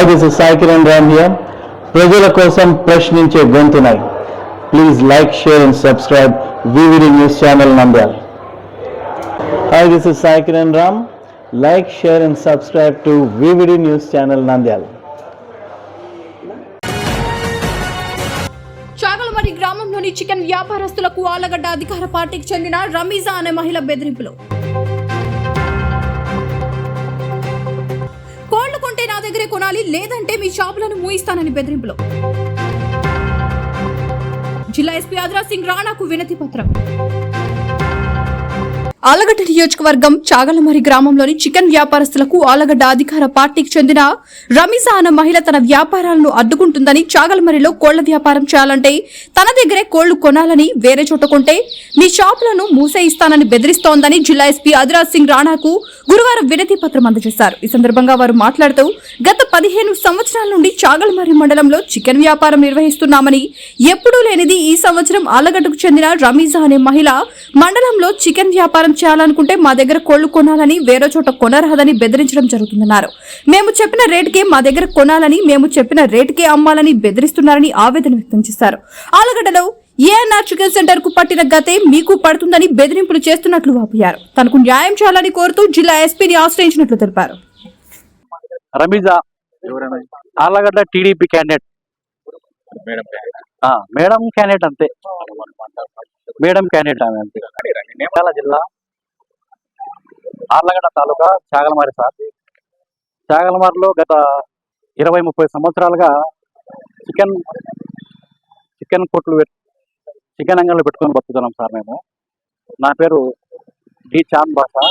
Hi this is Sai Kiran Ram here ప్రజల కోసం ప్రశ్నించే గొంతునై. Please like share and subscribe VVD news channel Nandyala hi this is Sai Kiran Ram like share and subscribe to VVD news channel Nandyal Chagalamarri గ్రామంలోని chicken వ్యాపారస్తులకు ఆలగడ్డ అధికార పార్టీకి చెందిన రమీజా అనే మహిళ బెదిరింపులు. దగ్గరే కొనాలి లేదంటే మీ షాపులను మూయిస్తానని బెదిరింపులు. జిల్లా ఎస్పీ ఆదిరా సింగ్ రాణాకు వినతి పత్రం. ఆలగడ్డ నియోజకవర్గం చాగలమరి గ్రామంలోని చికెన్ వ్యాపారస్తులకు ఆలగడ్డ అధికార పార్టీకి చెందిన రమీజా అన్న మహిళ తన వ్యాపారాలను అడ్డుకుంటుందని చాగలమరిలో కోళ్ళ వ్యాపారం చేయాలంటే తన దగ్గరే కోళ్ళు కొనాలని వేరే చోట కొంటే మీ షాపులను మూసేయిస్తానని బెదిరిస్తోందని జిల్లా ఎస్పీ అదిరాజ్ సింగ్ రాణాకు గురువారం వినతి పత్రం అందజేశారు. ఈ సందర్భంగా వారు మాట్లాడుతూ గత పదిహేను సంవత్సరాల నుండి చాగలమరి మండలంలో చికెన్ వ్యాపారం నిర్వహిస్తున్నామని ఎప్పుడూ లేనిది ఈ సంవత్సరం ఆలగడ్డకు చెందిన రమీజా అనే మహిళ మండలంలో చికెన్ వ్యాపారం చేయాలనుకుంటే మా దగ్గర కోళ్ళు కొనాలని వేరే చోట కొనరాదని బెదిరించడం జరుగుతుందన్నారు. మేము చెప్పిన రేటుకే మా దగ్గర కొనాలని మేము చెప్పిన రేటుకే అమ్మాలని బెదిరిస్తున్నారని ఆవేదన వ్యక్తం చేశారు. ఆలగడ్డలో ఏఎన్ఆర్ చికెన్ సెంటర్కు పట్టిన గతే మీకు పడుతుందని బెదిరింపులు చేస్తున్నట్లు వాపోయారు. తనకు న్యాయం చేయాలని కోరుతూ జిల్లా ఎస్పీని ఆశ్రయించినట్లు తెలిపారు. Ramiza Allagadda TDP candidate. ఆ, మేడం క్యాండిడేట్ అంతే. మేడం క్యాండిడేట్ ఆమె అంతే. జిల్లా ఆళ్ళగడ తాలూకా చాగలమారి సార్. చాగలమారిలో గత ఇరవై ముప్పై సంవత్సరాలుగా చికెన్ చికెన్ కొట్లు పెట్- చికెన్ అంగళ్ళు పెట్టుకొని బతుకుతున్నాం సార్ మేము. నా పేరు డి చాంద్ బాషా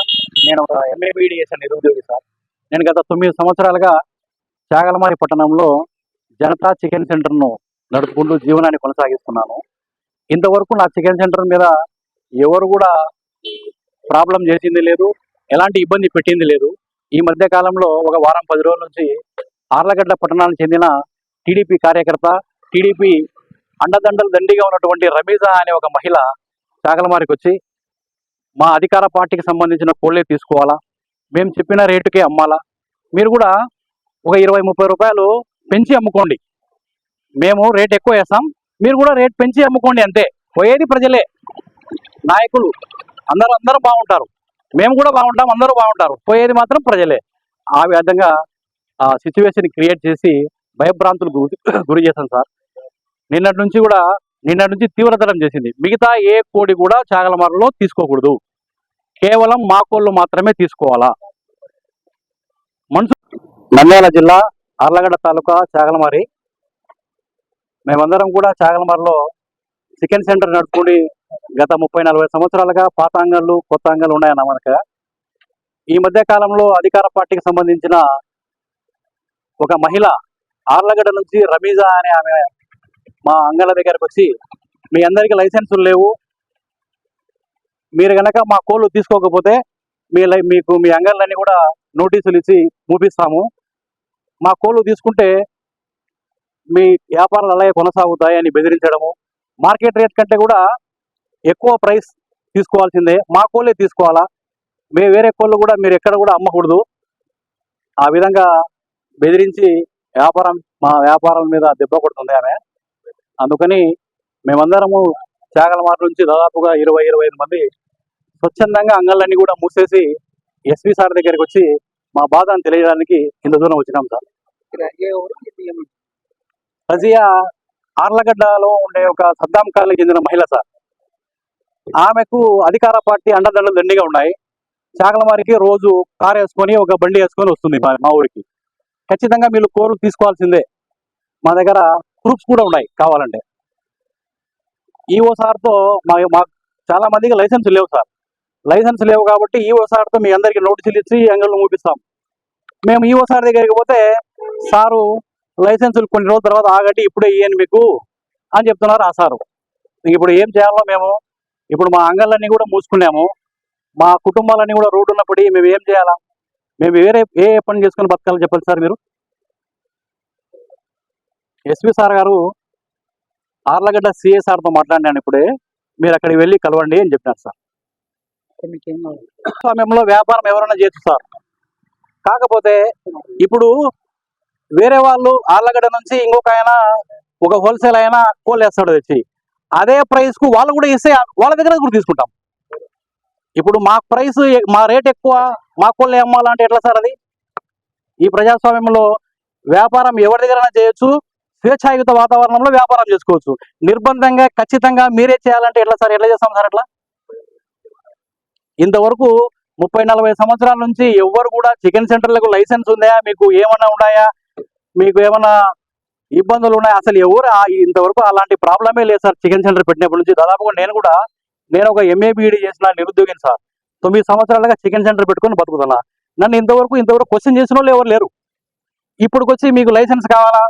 నేను ఒక ఎంఏబిడి చేసిన నిరుద్యోగి సార్. నేను గత తొమ్మిది సంవత్సరాలుగా చాగలమారి పట్టణంలో జనతా చికెన్ సెంటర్ను నడుపుకుంటూ జీవనాన్ని కొనసాగిస్తున్నాను. ఇంతవరకు నా చికెన్ సెంటర్ మీద ఎవరు కూడా ప్రాబ్లం చేసింది లేదు. ఎలాంటి ఇబ్బంది పెట్టింది లేదు. ఈ మధ్య కాలంలో ఒక వారం పది రోజుల నుంచి ఆర్లగడ్డ పట్టణానికి చెందిన టీడీపీ కార్యకర్త టీడీపీ అండదండలు దండిగా ఉన్నటువంటి రమీజా అనే ఒక మహిళ చాకలమారికి వచ్చి మా అధికార పార్టీకి సంబంధించిన కోళ్ళే తీసుకోవాలా? మేము చెప్పిన రేటుకే అమ్మాలా? మీరు కూడా ఒక ఇరవై ముప్పై రూపాయలు పెంచి అమ్ముకోండి. మేము రేట్ ఎక్కువ వేస్తాం. మీరు కూడా రేట్ పెంచి అమ్ముకోండి అంతే. పోయేది ప్రజలే. నాయకులు అందరూ అందరూ బాగుంటారు. మేము కూడా బాగుంటాం అందరూ బాగుంటారు. పోయేది మాత్రం ప్రజలే. ఆ విధంగా ఆ సిచ్యువేషన్ క్రియేట్ చేసి భయభ్రాంతులు గురి చేశాను సార్. నిన్నటి నుంచి కూడా నిన్నటి నుంచి తీవ్రతరం చేసింది. మిగతా ఏ కోడి కూడా చాగలమరలో తీసుకోకూడదు. కేవలం మా కోళ్ళు మాత్రమే తీసుకోవాలా. మనుషు నంద్యాల జిల్లా అర్లగడ్డ తాలూకా చాగలమారి. మేమందరం కూడా చాగలమారిలో చికెన్ సెంటర్ నడుపుకుని గత ముప్పై నలభై సంవత్సరాలుగా పాత అంగళ్ళు కొత్త అంగళ్ళు ఉన్నాయన్న మనక. ఈ మధ్య కాలంలో అధికార పార్టీకి సంబంధించిన ఒక మహిళ ఆర్లగడ్డ నుంచి రమీజా అనే ఆమె మా అంగళ్ళ దగ్గరకు వచ్చి మీ అందరికీ లైసెన్సులు లేవు. మీరు కనుక మా కోళ్ళు తీసుకోకపోతే మీ లై- మీకు మీ అంగళ్ళన్నీ కూడా నోటీసులు ఇచ్చి మూపిస్తాము. మా కోళ్ళు తీసుకుంటే మీ వ్యాపారాలు అలాగే కొనసాగుతాయని బెదిరించడము. మార్కెట్ రేట్ కంటే కూడా ఎక్కువ ప్రైస్ తీసుకోవాల్సిందే. మా కోళ్ళే తీసుకోవాలా? మే వేరే కోళ్ళు కూడా మీరు ఎక్కడ కూడా అమ్మకూడదు. ఆ విధంగా బెదిరించి వ్యాపారం మా వ్యాపారం మీద దెబ్బ కొడుతుంది ఆమె. అందుకని మేమందరము చాగలమార్ నుంచి దాదాపుగా ఇరవై ఇరవై ఐదు మంది స్వచ్ఛందంగా అంగళ్ళన్నీ కూడా మూసేసి ఎస్పీ సార్ దగ్గరికి వచ్చి మా బాధను తెలియడానికి ఇంత దూరం వచ్చినాం సార్. రజియా ఆర్లగడ్డలో ఉండే ఒక సద్దాం కాలనీకి చెందిన మహిళ సార్. ఆమెకు అధికార పార్టీ అండదండలు దండిగా ఉన్నాయి. చాగలమారికి రోజు కార్ వేసుకొని ఒక బండి వేసుకొని వస్తుంది మా మా ఊరికి. ఖచ్చితంగా మీరు కోరు తీసుకోవాల్సిందే. మా దగ్గర ప్రూఫ్స్ కూడా ఉన్నాయి కావాలంటే. ఈఓ సార్తో మా చాలా మందికి లైసెన్స్ లేవు సార్. లైసెన్స్ లేవు కాబట్టి ఈఓ సార్తో మీ అందరికి నోటీసులు ఇచ్చి అంగళ్ళు మూపిస్తాం. మేము ఈఓ సార్ దగ్గరికి పోతే సారు లైసెన్సులు కొన్ని రోజుల తర్వాత ఆగటి ఇప్పుడే ఇయ్యను మీకు అని చెప్తున్నారు ఆ సారు. ఇప్పుడు ఏం చేయాలో మేము ఇప్పుడు మా అంగళ్ళన్నీ కూడా మూసుకున్నాము. మా కుటుంబాలన్నీ కూడా రోడ్డు ఉన్నప్పుడు మేము ఏం చేయాలా? మేము వేరే ఏ పని చేసుకుని బతకాలని చెప్పండి సార్ మీరు? ఎస్పీ సార్ గారు ఆర్లగడ్డ సిఏ సార్తో మాట్లాడినాను ఇప్పుడే. మీరు అక్కడికి వెళ్ళి కలవండి అని చెప్పినారు సార్. సమయంలో వ్యాపారం ఎవరైనా చేయొచ్చు సార్. కాకపోతే ఇప్పుడు వేరే వాళ్ళు ఆర్లగడ్డ నుంచి ఇంకొక ఆయన ఒక హోల్సేల్ అయినా కోళ్ళు వేస్తాడు తెచ్చి. అదే ప్రైస్కు వాళ్ళు కూడా ఇస్తే వాళ్ళ దగ్గర కూడా తీసుకుంటాం. ఇప్పుడు మా ప్రైస్ మా రేట్ ఎక్కువ మా కోళ్ళు అమ్మాలంటే ఎట్లా సార్ అది? ఈ ప్రజాస్వామ్యంలో వ్యాపారం ఎవరి దగ్గర చేయొచ్చు స్వేచ్ఛాయుత వాతావరణంలో వ్యాపారం చేసుకోవచ్చు. నిర్బంధంగా ఖచ్చితంగా మీరే చేయాలంటే ఎట్లా సార్? ఎట్లా చేస్తాం సార్ ఎట్లా ఇంతవరకు ముప్పై నలభై సంవత్సరాల నుంచి ఎవ్వరు కూడా చికెన్ సెంటర్లకు లైసెన్స్ ఉందా? మీకు ఏమన్నా ఉన్నాయా? మీకు ఏమన్నా ఇబ్బందులు ఉన్నాయి. అసలు ఎవరు ఇంతవరకు అలాంటి ప్రాబ్లమే లేదు సార్. చికెన్ సెంటర్ పెట్టినప్పటి నుంచి దాదాపుగా నేను కూడా నేను ఒక ఎంఏ బీఈడి చేసిన నిరుద్యోగిని సార్. తొమ్మిది సంవత్సరాలుగా చికెన్ సెంటర్ పెట్టుకొని బతుకుతున్నా. నన్ను ఇంతవరకు ఇంతవరకు క్వశ్చన్ చేసిన వాళ్ళు ఎవరు లేరు. ఇప్పుడుకొచ్చి మీకు లైసెన్స్ కావాలా?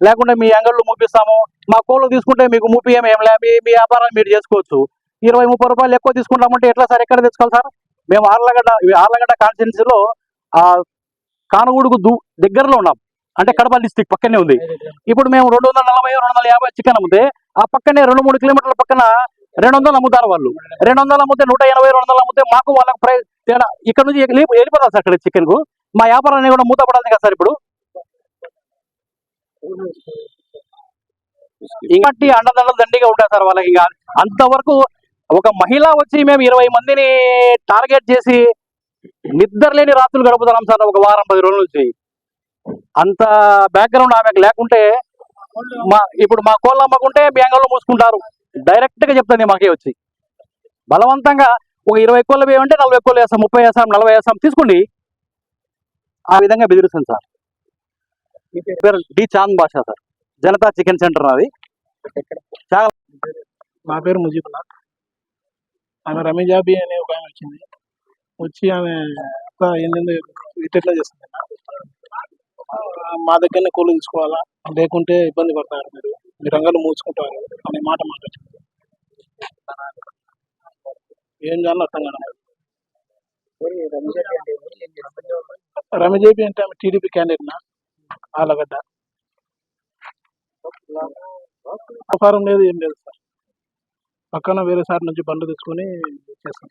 లేకుంటే మీ అంగళ్ళు మూపిస్తాము. మా కోళ్ళు తీసుకుంటే మీకు మూపియం ఏం లే. మీ మీ మీరు చేసుకోవచ్చు. ఇరవై ముప్పై రూపాయలు ఎక్కువ తీసుకుంటామంటే ఎట్లా సార్? ఎక్కడ తెచ్చుకోవాలి సార్? మేము ఆర్లగడ్డ ఆర్లగడ్డ కాన్స్టిట్యున్సీలో కానుగూడుకు దగ్గరలో ఉన్నాం. అంటే కడప డిస్టిక్ పక్కనే ఉంది. ఇప్పుడు మేము రెండు వందల నలభై రెండు వందల యాభై చికెన్ అమ్మితే ఆ పక్కనే రెండు మూడు కిలోమీటర్ల పక్కన రెండు వందలు అమ్ముతారు వాళ్ళు. రెండు వందలు అమ్మితే నూట ఎనభై రెండు వందలు అమ్మితే మాకు వాళ్ళకి ప్రైస్ తేడా. ఇక్కడ నుంచి వెళ్ళిపోతారు సార్ అక్కడ చికెన్కు. మా వ్యాపారాన్ని కూడా మూతపడాలి కదా సార్ ఇప్పుడు? ఇంకటి అండదండలు దండిగా ఉంటాయి సార్ వాళ్ళకి ఇంకా. అంతవరకు ఒక మహిళ వచ్చి మేము ఇరవై మందిని టార్గెట్ చేసి నిద్ర లేని రాత్రులు గడుపుతున్నాం సార్ ఒక వారం పది రోజుల నుంచి. అంత బ్యాక్గ్రౌండ్ ఆమెకు లేకుంటే మా ఇప్పుడు మా కోళ్ళు అమ్మకుంటే మీ అంగళ్ళు మూసుకుంటారు. డైరెక్ట్గా చెప్తుంది మాకే వచ్చి. బలవంతంగా ఒక ఇరవై కోళ్ళు వేయమంటే నలభై కోళ్ళు వేస్తాం ముప్పై వేస్తాం నలభై వేస్తాం. తీసుకోండి. ఆ విధంగా బెదిరిస్తుంది సార్. పేరు? D Chand Basha sir. Janata chicken centre అది నా పేరు ముజీబుల్లా ఆమె రమేజాబి అనే ఒక ఆమె వచ్చింది. వచ్చి ఆమె "అక్క, ఏంటంటే ఇట్లా చేస్తుంది. "ఆ, మా దగ్గరనే కోళ్ళు తీసుకోవాలా లేకుంటే ఇబ్బంది పడతారు మీరు. మీరు రంగాలు మూసుకుంటారు అనే మాట మాట్లాడుతుంది ఏం చేయాలో అర్థం కాదు రమేజాబి అంటే ఆమె టీడీపీ క్యాండిడేట్ నా? ఆలగడ్డ వ్యాపారం లేదు ఏం లేదు సార్. పక్కన వేరే సార్ నుంచి బండ్లు తెచ్చుకొని చేస్తాం.